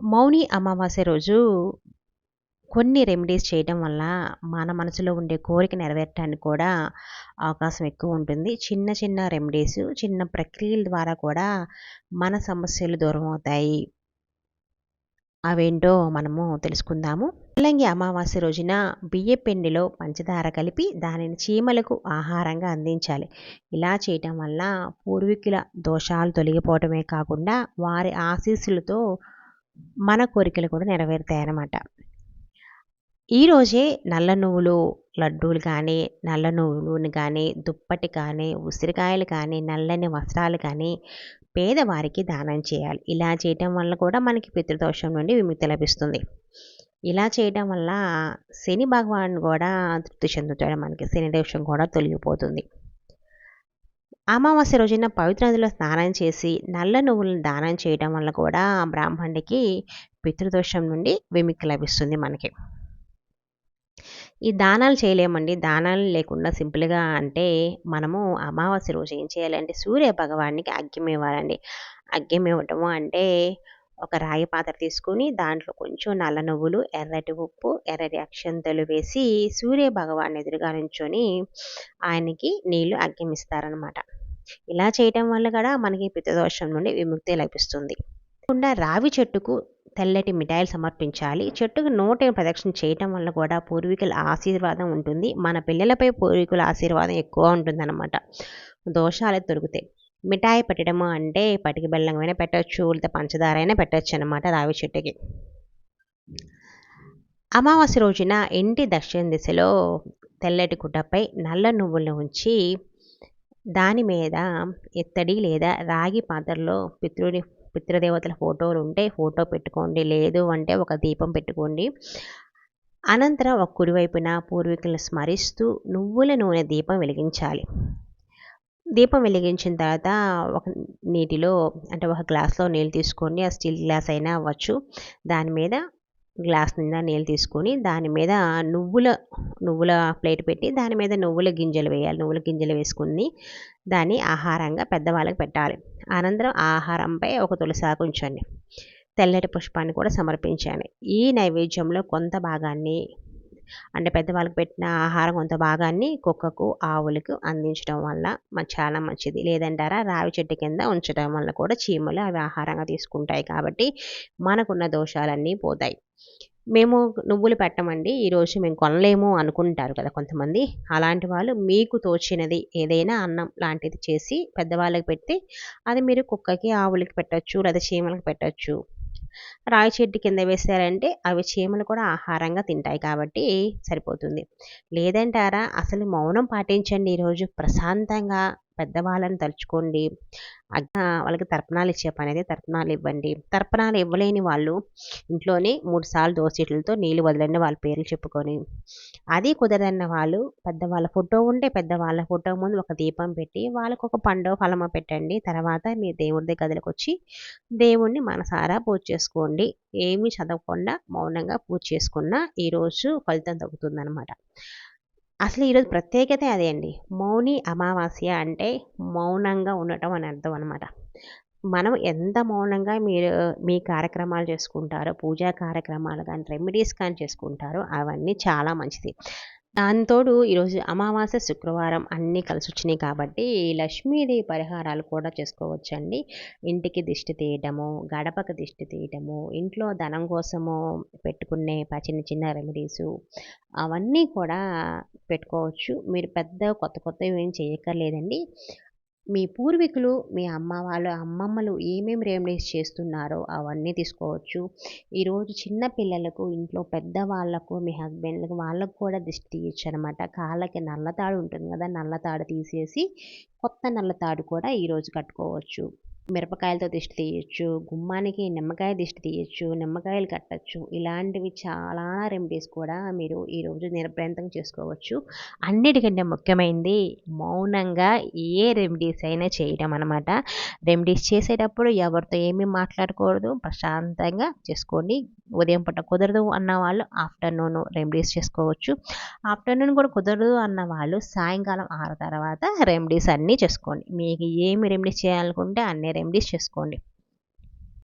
మౌని అమావాస్య రోజు కొన్ని రెమెడీస్ చేయడం వల్ల మన మనసులో ఉండే కోరిక నెరవేరటానికి కూడా అవకాశం ఎక్కువ ఉంటుంది. చిన్న చిన్న రెమెడీస్ చిన్న ప్రక్రియల ద్వారా కూడా మన సమస్యలు దూరం అవుతాయి. అవేంటో మనము తెలుసుకుందాము. ముల్లంగి అమావాస్య రోజున బియ్య పిండిలో పంచదార కలిపి దానిని చీమలకు ఆహారంగా అందించాలి. ఇలా చేయటం వల్ల పూర్వీకుల దోషాలు తొలగిపోవటమే కాకుండా వారి ఆశీస్సులతో మన కోరికలు కూడా నెరవేరుతాయన్నమాట. ఈరోజే నల్ల నువ్వులు లడ్డూలు కానీ నల్ల నువ్వులు కానీ దుప్పటి కానీ ఉసిరికాయలు కానీ నల్లని వస్త్రాలు కానీ పేదవారికి దానం చేయాలి. ఇలా చేయటం వల్ల కూడా మనకి పితృదోషం నుండి విముక్తి లభిస్తుంది. ఇలా చేయడం వల్ల శని భగవాన్ కూడా తృప్తి చెందుతాడు. మనకి శని దోషం కూడా తొలగిపోతుంది. అమావాస్య రోజున పవిత్ర నదిలో స్నానం చేసి నల్ల నువ్వులను దానం చేయడం వల్ల కూడా బ్రాహ్మణుడికి పితృదోషం నుండి విముక్తి లభిస్తుంది మనకి. ఈ దానాలు చేయలేమండి. దానాలు లేకుండా సింపుల్గా అంటే మనము అమావాస్య రోజు ఏం చేయాలంటే సూర్య భగవానికి అగ్గిం ఇవ్వాలండి అగ్గిం ఇవ్వటము అంటే ఒక రాయి పాత్ర తీసుకుని దాంట్లో కొంచెం నల్ల నువ్వులు ఎర్రటి ఉప్పు ఎర్రటి అక్షంతలు వేసి సూర్య భగవాన్ ఎదురుగా నుంచొని ఆయనకి నీళ్ళు అగ్గిమిస్తారనమాట ఇలా చేయటం వల్ల కూడా మనకి పితదోషం నుండి విముక్తి లభిస్తుంది. కాకుండా రావి చెట్టుకు తెల్లటి మిఠాయిలు సమర్పించాలి. చెట్టుకు నోట ప్రదక్షిణ చేయటం వల్ల కూడా పూర్వీకుల ఆశీర్వాదం ఉంటుంది. మన పిల్లలపై పూర్వీకుల ఆశీర్వాదం ఎక్కువ ఉంటుందన్నమాట. దోషాలు దొరుకుతాయి మిఠాయి పెట్టడము అంటే పటికి బెల్లం అయినా పెట్టచ్చు లేదా పంచదార అయినా పెట్టచ్చు అనమాట రావి చెట్టుకి. అమావాస్య రోజున ఇంటి దక్షిణ దిశలో తెల్లటి గుడ్డపై నల్ల నువ్వులను ఉంచి దాని మీద ఎత్తడి లేదా రాగి పాత్రలో పితృని పితృదేవతల ఫోటోలు ఉంటే ఫోటో పెట్టుకోండి లేదు అంటే ఒక దీపం పెట్టుకోండి. అనంతరం ఒక కుడివైపున పూర్వీకులను స్మరిస్తూ నువ్వుల నూనె దీపం వెలిగించాలి. దీపం వెలిగించిన తర్వాత ఒక నీటిలో అంటే ఒక గ్లాస్లో నీళ్ళు తీసుకొని ఆ స్టీల్ గ్లాస్ అయినా అవ్వచ్చు. దాని మీద గ్లాస్ నిండా నీళ్ళు తీసుకొని దాని మీద నువ్వుల నువ్వుల ప్లేట్ పెట్టి దాని మీద నువ్వుల గింజలు వేయాలి. నువ్వుల గింజలు వేసుకుని దాన్ని ఆహారంగా పెద్దవాళ్ళకి పెట్టాలి. అనంతరం ఆహారంపై ఒక తులసాకు ఉంచండి. తెల్లటి పుష్పాన్ని కూడా సమర్పించాను ఈ నైవేద్యంలో కొంత భాగాన్ని అంటే పెద్దవాళ్ళకి పెట్టిన ఆహారం కొంత భాగాన్ని కుక్కకు ఆవులకు అందించడం వల్ల చాలా మంచిది. లేదంటారా రావి చెట్టు కింద ఉంచడం వల్ల కూడా చీమలు అవి ఆహారంగా తీసుకుంటాయి కాబట్టి మనకున్న దోషాలన్నీ పోతాయి. మేము నువ్వులు పెట్టమండి ఈరోజు మేము కొనలేము అనుకుంటారు కదా కొంతమంది. అలాంటి వాళ్ళు మీకు తోచినది ఏదైనా అన్నం లాంటిది చేసి పెద్దవాళ్ళకి పెడితే అది మీరు కుక్కకి ఆవులకి పెట్టచ్చు లేదా చీమలకు పెట్టచ్చు. రాయి చెట్టు కింద వేసారంటే అవి చీమలు కూడా ఆహారంగా తింటాయి కాబట్టి సరిపోతుంది. లేదంటారా? అసలు మౌనం పాటించండి ఈరోజు ప్రశాంతంగా. పెద్దవాళ్ళని తలుచుకోండి. వాళ్ళకి తర్పణాలు ఇచ్చే పని అయితే తర్పణాలు ఇవ్వండి. తర్పణాలు ఇవ్వలేని వాళ్ళు ఇంట్లోనే మూడు సార్లు దోసీట్లతో నీళ్ళు వదలండి వాళ్ళ పేర్లు చెప్పుకొని. అది కుదరదన్న వాళ్ళు పెద్దవాళ్ళ ఫోటో ఉంటే పెద్దవాళ్ళ ఫోటో ముందు ఒక దీపం పెట్టి వాళ్ళకు ఒక పండు ఫలమో పెట్టండి. తర్వాత మీ దేవుడి గదిలోకి వచ్చి దేవుణ్ణి మనసారా పూజ చేసుకోండి. ఏమీ చదవకుండా మౌనంగా పూజ చేసుకున్న ఈరోజు ఫలితం తగ్గుతుందన్నమాట. అసలు ఈరోజు ప్రత్యేకత అదే అండి. మౌని అమావాస్య అంటే మౌనంగా ఉండటం అని అర్థం అనమాట మనం ఎంత మౌనంగా మీరు మీ కార్యక్రమాలు చేసుకుంటారో పూజా కార్యక్రమాలు కానీ రెమెడీస్ కానీ చేసుకుంటారో అవన్నీ చాలా మంచిది. దాంతోడు ఈరోజు అమావాస్య శుక్రవారం అన్నీ కలిసి వచ్చినాయి కాబట్టి లక్ష్మీదేవి పరిహారాలు కూడా చేసుకోవచ్చండి. ఇంటికి దిష్టి తీయటము గడపకు దిష్టి తీయటము ఇంట్లో ధనం కోసము పెట్టుకునే చిన్న చిన్న రెమెడీసు అవన్నీ కూడా పెట్టుకోవచ్చు. మీరు పెద్ద కొత్త కొత్తవి ఏం చేయక్కర్లేదండి. మీ పూర్వీకులు మీ అమ్మ వాళ్ళు అమ్మమ్మలు ఏమేమి రెమెడీస్ చేస్తున్నారో అవన్నీ తీసుకోవచ్చు. ఈరోజు చిన్న పిల్లలకు ఇంట్లో పెద్దవాళ్ళకు మీ హస్బెండ్లకు వాళ్ళకు కూడా దిష్టి తీయచ్చు అనమాట కాళ్ళకి నల్లతాడు ఉంటుంది కదా నల్లతాడు తీసేసి కొత్త నల్లతాడు కూడా ఈరోజు కట్టుకోవచ్చు. మిరపకాయలతో దిష్టి తీయచ్చు గుమ్మానికి నిమ్మకాయ దిష్టి తీయచ్చు నిమ్మకాయలు కట్టచ్చు ఇలాంటివి చాలా రెమెడీస్ కూడా మీరు ఈరోజు నిరభ్రాంతం చేసుకోవచ్చు. అన్నిటికంటే ముఖ్యమైనది మౌనంగా ఏ రెమెడీస్ అయినా చేయడం అనమాట రెమెడీస్ చేసేటప్పుడు ఎవరితో ఏమీ మాట్లాడకూడదు. ప్రశాంతంగా చేసుకోండి. ఉదయం పూట కుదరదు అన్న వాళ్ళు ఆఫ్టర్నూన్ రెమెడీస్ చేసుకోవచ్చు. ఆఫ్టర్నూన్ కూడా కుదరదు అన్న వాళ్ళు సాయంకాలం ఆరు తర్వాత రెమెడీస్ అన్నీ చేసుకోండి. మీకు ఏమి రెమెడీస్ చేయాలనుకుంటే అన్ని రెమెడీస్ చేసుకోండి.